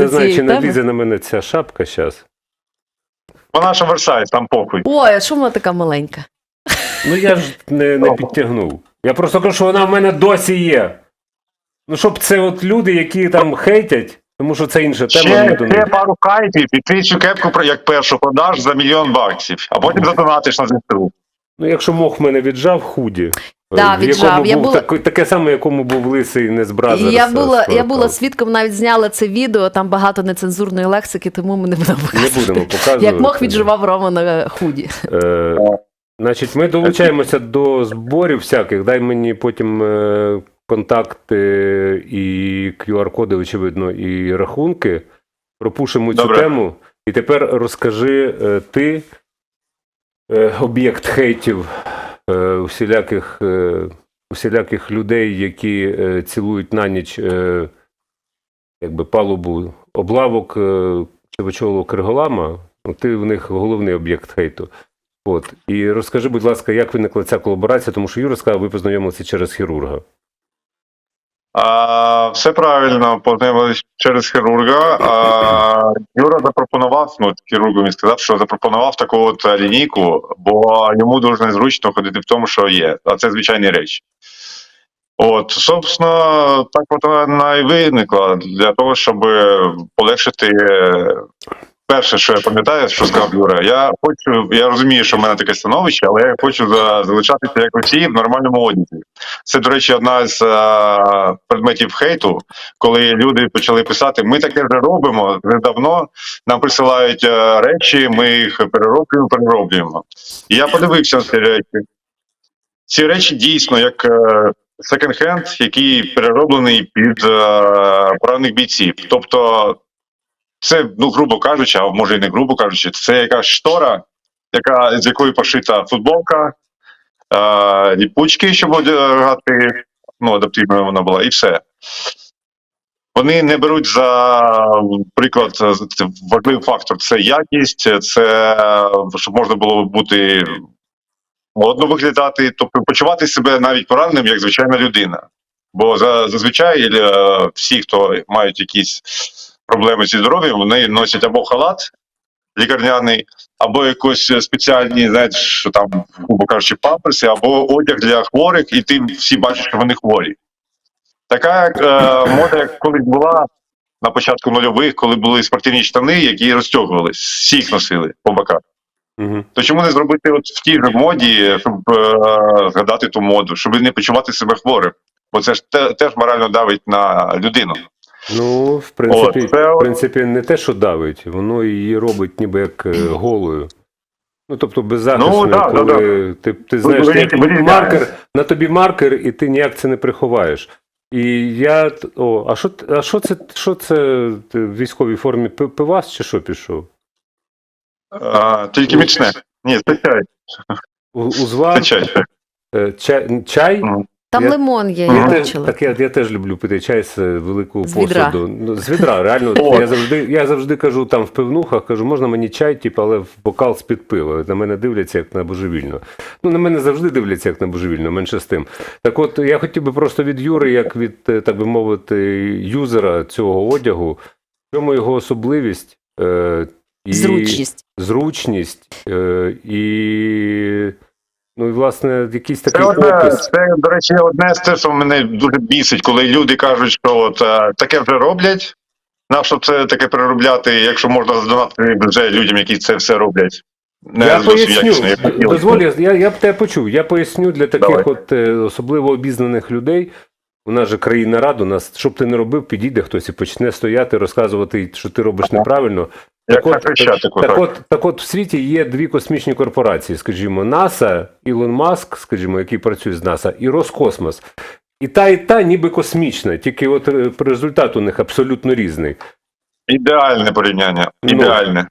не знаю, чи налізе на мене ця шапка зараз. Вона ж оверсайз, там похуй. Ой, а що вона така маленька? Ну я ж не, не підтягнув. Я просто кажу, що вона в мене досі є. Ну, щоб це от люди, які там хейтять, тому що це інша тема. Ще, до ще пару кайтів, і ти цю кепку як першу продаш за мільйон баксів, а потім задонатиш на ЗСУ. Ну, якщо мох мене віджав, худі. Да, Е, в віджав. якому Я був була- так- таке саме, якому був лисий не з І я була, я була свідком, навіть зняла це відео, там багато нецензурної лексики, тому ми не будемо Не показувати. будемо показувати. Як мох відживав Рома на худі. Е, значить, ми долучаємося до зборів всяких. Дай мені потім е, контакти і QR-коди, очевидно, і рахунки. Пропушимо цю тему. І тепер розкажи е, ти, е, об'єкт хейтів е, усіляких, е, усіляких людей, які е, цілують на ніч е, якби палубу облавок е, Чевичолого Криголама. Ну, Ти в них головний об'єкт хейту. От. І розкажи, будь ласка, як виникла ця колаборація, тому що Юра сказав, ви познайомилися через хірурга. А, все правильно, познайомились через хірурга. А, Юра запропонував, ну, хірург мені сказав, що запропонував таку от лінійку, бо йому дуже незручно ходити в тому, що є. А це звичайні речі. От, собственно, так от вона і виникла для того, щоб полегшити. Перше, що я пам'ятаю, що сказав Юра, я хочу, я розумію, що в мене таке становище, але я хочу залишатися як усі в нормальному одязі. Це, до речі, одна з е, предметів хейту, коли люди почали писати: ми таке вже робимо вже давно. Нам присилають е, речі, ми їх перероблюємо, перероблюємо. І я подивився на ці речі. Ці речі дійсно як секонд-хенд, який перероблений під е, поранених бійців. Тобто, це, ну, грубо кажучи, а може і не грубо кажучи, це якась штора, яка, з якої пошита футболка, е, ліпучки, щоб одягати, ну, адаптивною вона була, і все. Вони не беруть за приклад важливий фактор. Це якість, це щоб можна було бути модно виглядати, тобто почувати себе навіть пораненим, як звичайна людина. Бо зазвичай е, всі, хто мають якісь проблеми зі здоров'ям, вони носять або халат лікарняний, або якось спеціальні, знаєте, що там, грубо кажучи, памперси, або одяг для хворих, і ти всі бачиш, що вони хворі. Така е, мода, як колись була на початку нульових, коли були спортивні штани, які розтягувались, всі їх носили по боках. Угу. То чому не зробити от в тій же моді, щоб е, згадати ту моду, щоб не почувати себе хворим? Бо це ж те, теж морально давить на людину. Ну, в принципі, От, це в принципі, не те, що давить, воно її робить ніби як е, голою. Ну, тобто беззахисною, Ну, да, да, коли ти, ти знаєш, ви- ти ви- маркер, на тобі маркер, і ти ніяк це не приховаєш. І я. О, а що, а що це що це ти в військовій формі Пи- пивас чи що пішов? А, тільки міцне. Ні, це чай. У- Це чай. е, чай, чай? Мгм. Там Я- лимон є, Я я бачила. так я, я теж люблю пити чай з великого З відра. посуду. Ну, з відра, реально. Я, завжди, я завжди кажу там в пивнухах, кажу, можна мені чай, типу, але в бокал з-під пива. На мене дивляться як на божевільно. Ну, на мене завжди дивляться як на божевільно, менше з тим. Так от я хотів би просто від Юри, як від, е, так би мовити, юзера цього одягу, в чому його особливість е, і Зручність. зручність е, і. Ну і власне якийсь такий Це, опис. це, до речі, одне з те, що мене дуже бісить, коли люди кажуть, що от, е, таке вже роблять. Нащо це таке переробляти, якщо можна задонати вже людям, які це все роблять? Не я поясню. Дозволь, я, я, б тебе почув. Я поясню для таких Давай. от е, особливо обізнаних людей. У нас же країна рад, у нас, щоб ти не робив, підійде хтось і почне стояти, розказувати, що ти робиш Ага. неправильно. Як от, так, так. от, так от в світі є дві космічні корпорації, скажімо, НАСА, Ілон Маск, скажімо, який працює з НАСА, і Роскосмос. І та, і та ніби космічна, тільки от е, результат у них абсолютно різний. Ідеальне порівняння. Ну. Ідеальне.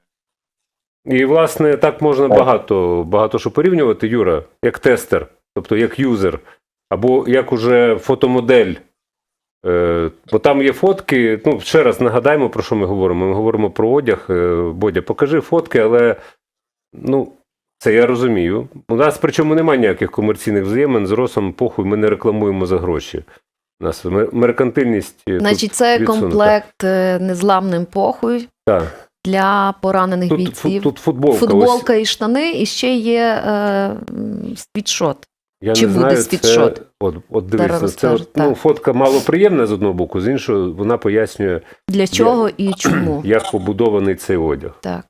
І, власне, так можна багато, багато що порівнювати, Юра, як тестер, тобто як юзер, або як уже фотомодель. Е, бо там є фотки. Ну, ще раз нагадаємо, про що ми говоримо. Ми говоримо про одяг. Е, Бодя, покажи фотки, але ну, це я розумію. У нас причому немає ніяких комерційних взаємин з Росом, похуй, ми не рекламуємо за гроші. У нас меркантильність. е, Значить, це відсунута. комплект незламним похуй так. для поранених Тут, бійців. тут футболка. Футболка і штани, і ще є е, світшот. Я чи не буде знаю, світшот? Це, от, от дивися, це от, ну, фотка малоприємна з одного боку, з іншого вона пояснює, Для чого і чому. як побудований цей одяг. Так.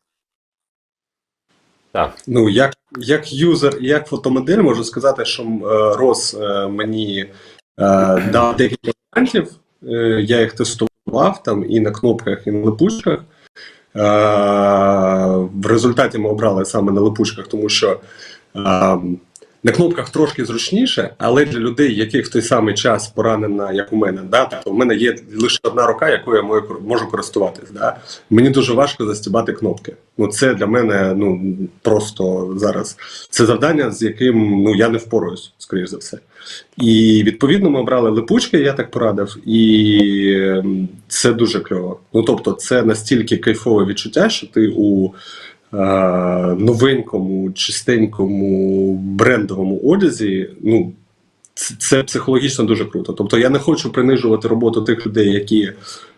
Так. Ну, як, як юзер і як фотомодель можу сказати, що е, Рос е, мені е, дав декілька варіантів. Е, я їх тестував там і на кнопках, і на липучках. Е, в результаті ми обрали саме на липучках, тому що е, на кнопках трошки зручніше, але для людей, яких в той самий час поранена, як у мене, да, тобто в мене є лише одна рука, якою я можу- користуватись. Да. Мені дуже важко застібати кнопки. Ну, це для мене ну просто зараз це завдання, з яким ну я не впораюсь, скоріш за все. І відповідно ми обрали липучки, я так порадив, і ем, це дуже кльово. Ну тобто, це настільки кайфове відчуття, що ти у новенькому, чистенькому брендовому одязі. Ну це, психологічно дуже круто. Тобто я не хочу принижувати роботу тих людей, які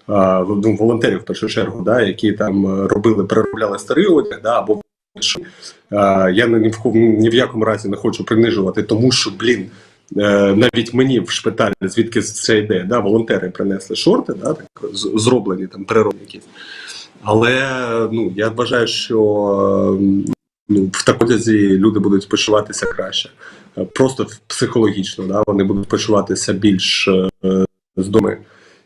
ну, волонтерів в першу чергу, да, які там е, робили, переробляли старий одяг, да, або я ні в, ні в якому разі не хочу принижувати, тому що, блін, е, навіть мені в шпиталі, звідки це йде, да, волонтери принесли шорти, да, так, зроблені там перероблені якісь. Але ну, я вважаю, що ну, в такому одязі люди будуть почуватися краще. Просто психологічно, да, вони будуть почуватися більш е, здоми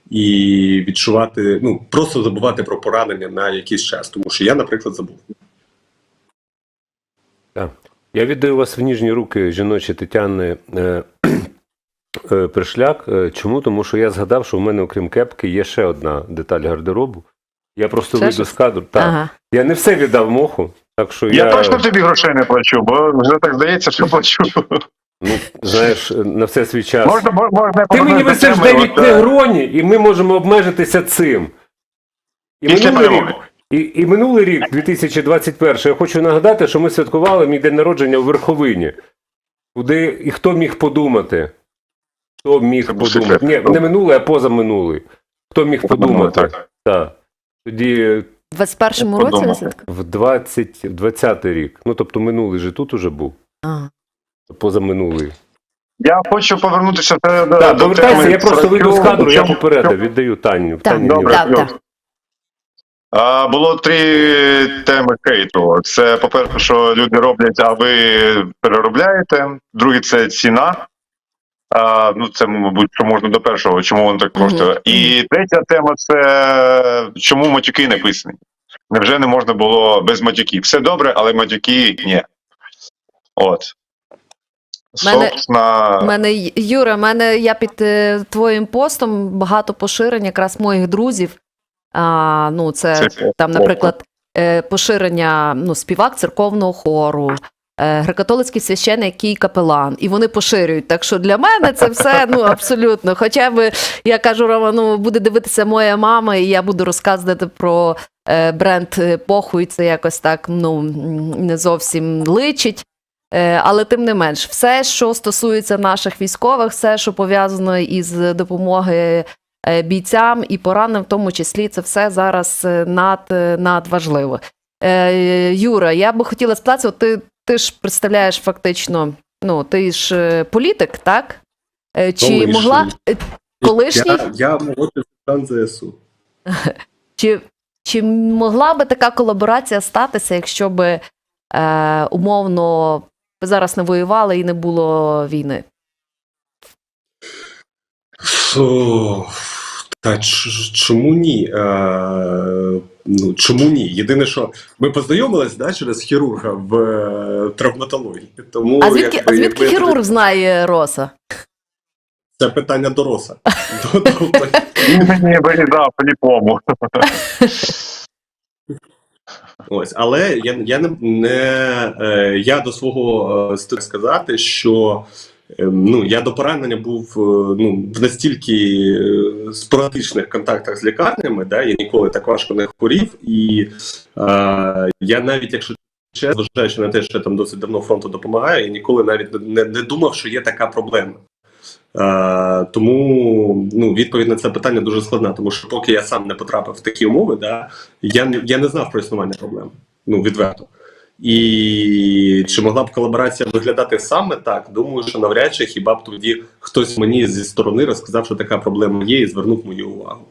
і відчувати, ну просто забувати про поранення на якийсь час, тому що я, наприклад, забув. Я віддаю вас в ніжні руки жіночі Тетяни е, е, Пришляк. Е, Чому? Тому що я згадав, що в мене, окрім кепки, є ще одна деталь гардеробу. Я просто вийду з кадру. Так. Ага. Я не все віддав моху, так що Я я, точно тобі грошей не плачу, бо вже так здається, що плачу. ну, знаєш, на все свій час. Можна, можна Ти мені висиш теми, 9 от, е, негроні, і ми можемо обмежитися цим. І Після минулий, рік, перемоги. і, і минулий рік, 2021, я хочу нагадати, що ми святкували мій день народження у Верховині. Куди і хто міг подумати? Хто міг Це був подумати? Ні, не минулий, а позаминулий. Хто міг подумати? Так. Так. Тоді В 21-му році Подумав. ви в 20, в 20 рік. Ну, тобто минулий же тут уже був, Ага. позаминулий. Я хочу повернутися до, до, Так, до повертайся, теми я просто вийду з кадру, я Чому- попередив, віддаю Таню. Так, Тані Добре. Так, плюс. А, було три теми хейту. Це, по-перше, що люди роблять, а ви переробляєте. Друге, це ціна. А, ну, це, мабуть, що можна до першого, чому воно так коштує. І третя тема це чому матюки не писані. Невже не можна було без матюків? Все добре, але матюки ні. От. Мене- Собственно, мене Юра, мене я під е, твоїм постом багато поширень якраз моїх друзів. А, ну, це це- там, наприклад, е, поширення ну, співак церковного хору, греко-католицький священик і капелан. І вони поширюють. Так що для мене це все ну, абсолютно. Хоча б я кажу, Рома, ну буде дивитися моя мама, і я буду розказувати про е, бренд е, похуй. Це якось так ну, не зовсім личить. Е, Але тим не менш, все, що стосується наших військових, все, що пов'язано із допомоги е, бійцям і пораненим, в тому числі, це все зараз е, над, е, надважливо. Е, Юра, я би хотіла спитатися, ти, ти ж представляєш фактично, ну, ти ж е, політик, так? Е, Чи Колишній. могла е, колишній? Я, я молодший сержант ЗСУ. Чи, чи могла би така колаборація статися, якщо би е, умовно зараз не воювали і не було війни? Фу, Та чому ні? Е, ну, чому ні? Єдине, що ми познайомились да, через хірурга в е, травматології. Тому, А звідки, якби- а звідки якби- хірург знає Роса? Це питання до Роса. Тобто, він мені вирізав по-ліпому. Ось, але я, я не, не е, я до свого е, сказати, що е, ну я до поранення був е, ну в настільки е, спорадичних контактах з лікарнями, да, я ніколи так важко не хворів, і е, я навіть якщо чесно, зважаючи на те, що я там досить давно фронту допомагаю, я ніколи навіть не, не думав, що є така проблема. Е, тому ну, відповідь на це питання дуже складна, тому що поки я сам не потрапив в такі умови, да, я, я не знав про існування проблем. Ну, відверто. І чи могла б колаборація виглядати саме так? Думаю, що навряд чи хіба б тоді хтось мені зі сторони розказав, що така проблема є, і звернув мою увагу.